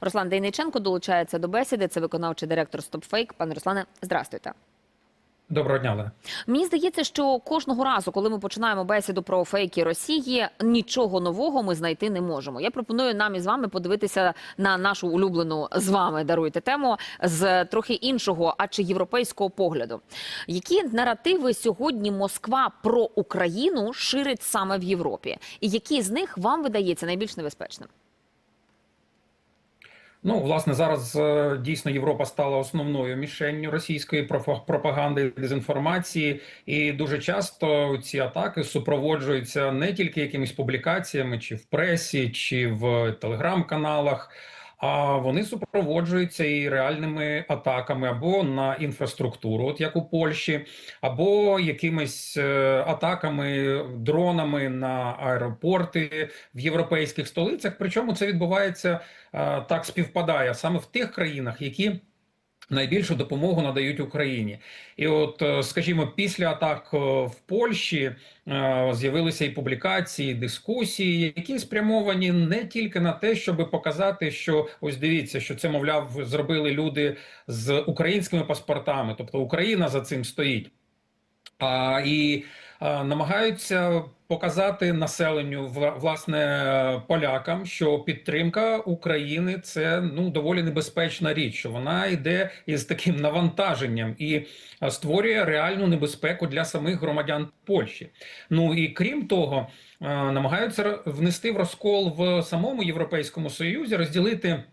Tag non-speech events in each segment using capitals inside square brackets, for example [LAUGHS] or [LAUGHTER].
Руслан Дейниченко долучається до бесіди. Це виконавчий директор StopFake. Пане Руслане, здрастуйте. Доброго дня, Олена. Мені здається, що кожного разу, коли ми починаємо бесіду про фейки Росії, нічого нового ми знайти не можемо. Я пропоную нам із вами подивитися на нашу улюблену з вами даруйте тему з трохи іншого, а чи європейського погляду. Які наративи сьогодні Москва про Україну ширить саме в Європі, і які з них вам видається найбільш небезпечним? Ну, власне, зараз е, дійсно Європа стала основною мішенню російської пропаганди дезінформації, і дуже часто ці атаки супроводжуються не тільки якимись публікаціями, чи в пресі, чи в телеграм-каналах. А вони супроводжуються і реальними атаками або на інфраструктуру, от як у Польщі, або якимись е, атаками дронами на аеропорти в європейських столицях. Причому це відбувається е, так співпадає саме в тих країнах, які найбільшу допомогу надають Україні. І от, е, скажімо, після атак е, в Польщі е, з'явилися і публікації, і дискусії, які спрямовані не тільки на те, щоб показати, що ось дивіться, що це мовляв зробили люди з українськими паспортами, тобто Україна за цим стоїть. А, і намагаються показати населенню вла- власне полякам, що підтримка України це ну доволі небезпечна річ, що вона йде із таким навантаженням і створює реальну небезпеку для самих громадян Польщі. Ну і крім того, намагаються внести в розкол в самому Європейському Союзі, розділити.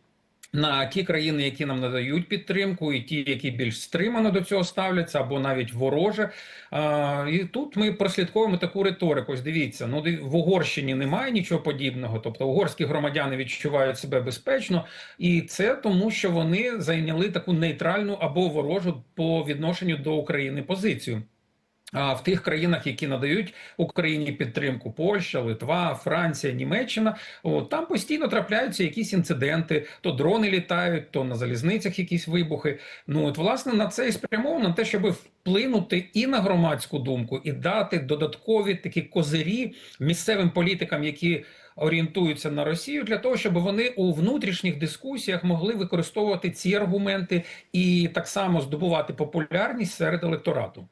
На ті країни, які нам надають підтримку, і ті, які більш стримано до цього ставляться, або навіть вороже. А, і тут ми прослідковуємо таку риторику. Ось дивіться, ну в Угорщині немає нічого подібного. Тобто угорські громадяни відчувають себе безпечно, і це тому, що вони зайняли таку нейтральну або ворожу по відношенню до України позицію. А в тих країнах, які надають Україні підтримку, Польща, Литва, Франція, Німеччина, от, там постійно трапляються якісь інциденти, то дрони літають, то на залізницях якісь вибухи. Ну от власне на це і спрямовано на те, щоб вплинути і на громадську думку, і дати додаткові такі козирі місцевим політикам, які орієнтуються на Росію, для того, щоб вони у внутрішніх дискусіях могли використовувати ці аргументи і так само здобувати популярність серед електорату.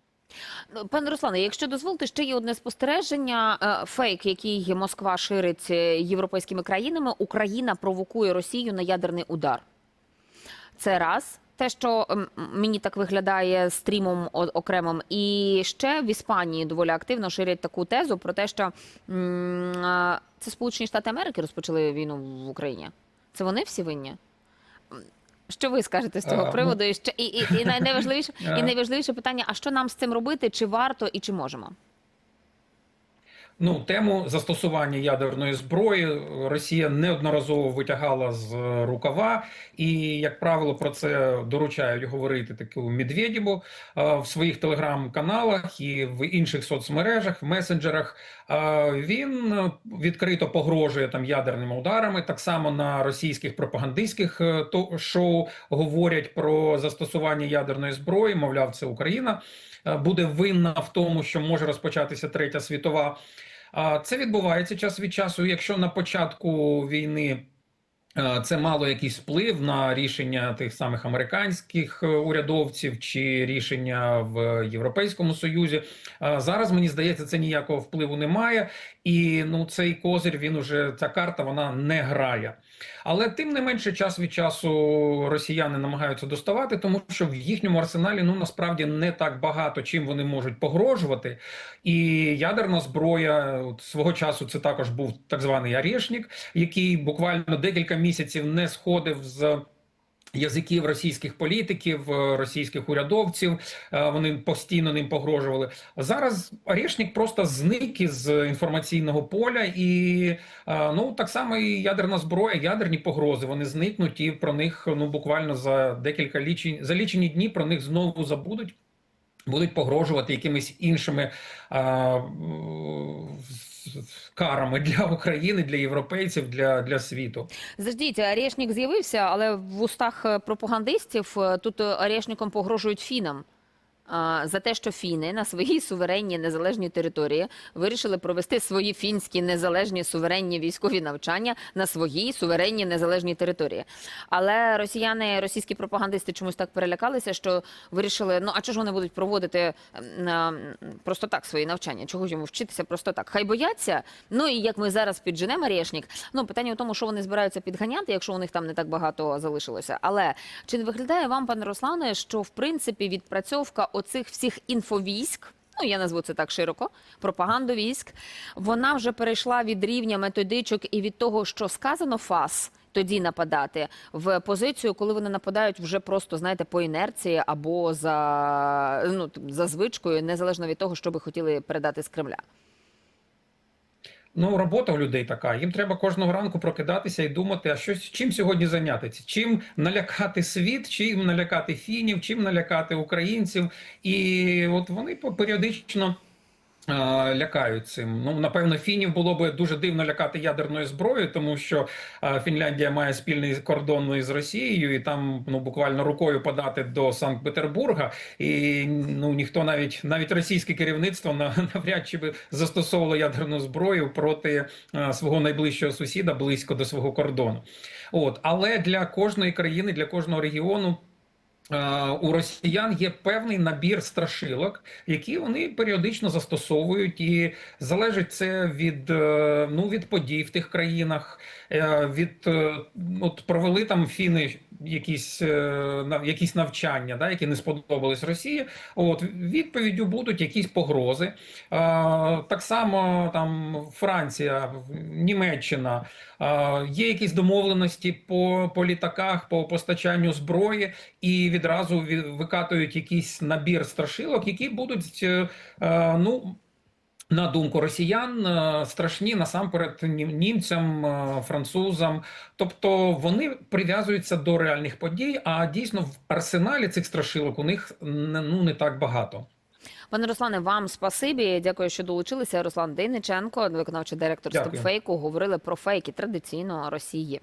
Пане Руслане, якщо дозволите, ще є одне спостереження. Е, Фейк, який Москва ширить е, європейськими країнами, Україна провокує Росію на ядерний удар. Це раз. Те, що мені так виглядає стрімом окремим, і ще в Іспанії доволі активно ширять таку тезу про те, що це Сполучені Штати Америки розпочали війну в Україні. Це вони всі винні? Що ви скажете з цього а, приводу? І ще і, і, і найважливіше, і найважливіше питання: а що нам з цим робити? Чи варто і чи можемо? Ну, тему застосування ядерної зброї Росія неодноразово витягала з рукава, і як правило про це доручають говорити таку Медведєву е, в своїх телеграм-каналах і в інших соцмережах, в месенджерах. Е, Він е, відкрито погрожує там ядерними ударами. Так само на російських пропагандистських е, шоу говорять про застосування ядерної зброї. Мовляв, це Україна е, буде винна в тому, що може розпочатися третя світова. Це відбувається час від часу. Якщо на початку війни це мало якийсь вплив на рішення тих самих американських е, урядовців чи рішення в Європейському Союзі, е, зараз мені здається, це ніякого впливу немає, і ну цей козир він уже ця карта вона не грає. Але тим не менше, час від часу росіяни намагаються доставати, тому що в їхньому арсеналі ну насправді не так багато чим вони можуть погрожувати. І ядерна зброя от, свого часу це також був так званий Арєшнік, який буквально декілька місяців не сходив з. Язиків російських політиків, е, російських урядовців, е, вони постійно ним погрожували. Зараз Орешник просто зник із інформаційного поля, і е, ну так само і ядерна зброя, ядерні погрози. Вони зникнуть, і про них ну буквально за декілька лічень за лічені дні про них знову забудуть. Будуть погрожувати якимись іншими а, карами для України, для європейців, для, для світу. Заждіть, Орешник з'явився, але в устах пропагандистів е, тут Орешником погрожують фінам. За те, що фіни на своїй суверенній незалежній території вирішили провести свої фінські незалежні суверенні військові навчання на своїй суверенній незалежній території. Але росіяни, російські пропагандисти чомусь так перелякалися, що вирішили: ну а чого ж вони будуть проводити ем, ем, просто так свої навчання? Чого ж йому вчитися просто так? Хай бояться. Ну і як ми зараз підженемо Решнік, ну питання в тому, що вони збираються підганяти, якщо у них там не так багато залишилося. Але чи не виглядає вам, пане Руслане, що в принципі відпрацьовка оцих всіх інфовійськ? Ну, я назву це так широко, пропаганду військ. Вона вже перейшла від рівня методичок і від того, що сказано ФАС тоді нападати, в позицію, коли вони нападають вже просто, знаєте, по інерції або за, ну, за звичкою, незалежно від того, що би хотіли передати з Кремля. Ну, робота у людей така. Їм треба кожного ранку прокидатися і думати, а щось чим сьогодні зайнятися? Чим налякати світ, чим налякати фінів, чим налякати українців. І от вони періодично. Е, Лякають цим. Ну напевно, фінів було би дуже дивно лякати ядерною зброєю, тому що е, Фінляндія має спільний кордон із Росією, і там ну буквально рукою подати до Санкт-Петербурга. І ну ніхто навіть навіть російське керівництво на- [LAUGHS] навряд чи би застосовувало ядерну зброю проти е, свого найближчого сусіда близько до свого кордону. От але для кожної країни, для кожного регіону. Е, У росіян є певний набір страшилок, які вони періодично застосовують, і залежить це від е, ну від подій в тих країнах. е, Від от провели там фіни якісь якісь навчання, да, які не сподобались Росії. От відповіддю будуть якісь погрози. Так само там Франція, Німеччина. Є якісь домовленості по, по літаках, по постачанню зброї, і відразу ві- викатують якийсь набір страшилок, які будуть е, е, ну. На думку росіян, е, страшні насамперед нім- німцям, французам. Тобто вони прив'язуються до реальних подій, а дійсно в арсеналі цих страшилок у них не- ну не так багато. Пане Руслане, вам спасибі. Дякую, що долучилися. Руслан Дейниченко, виконавчий директор. Стопфейку, говорили про фейки традиційно Росії.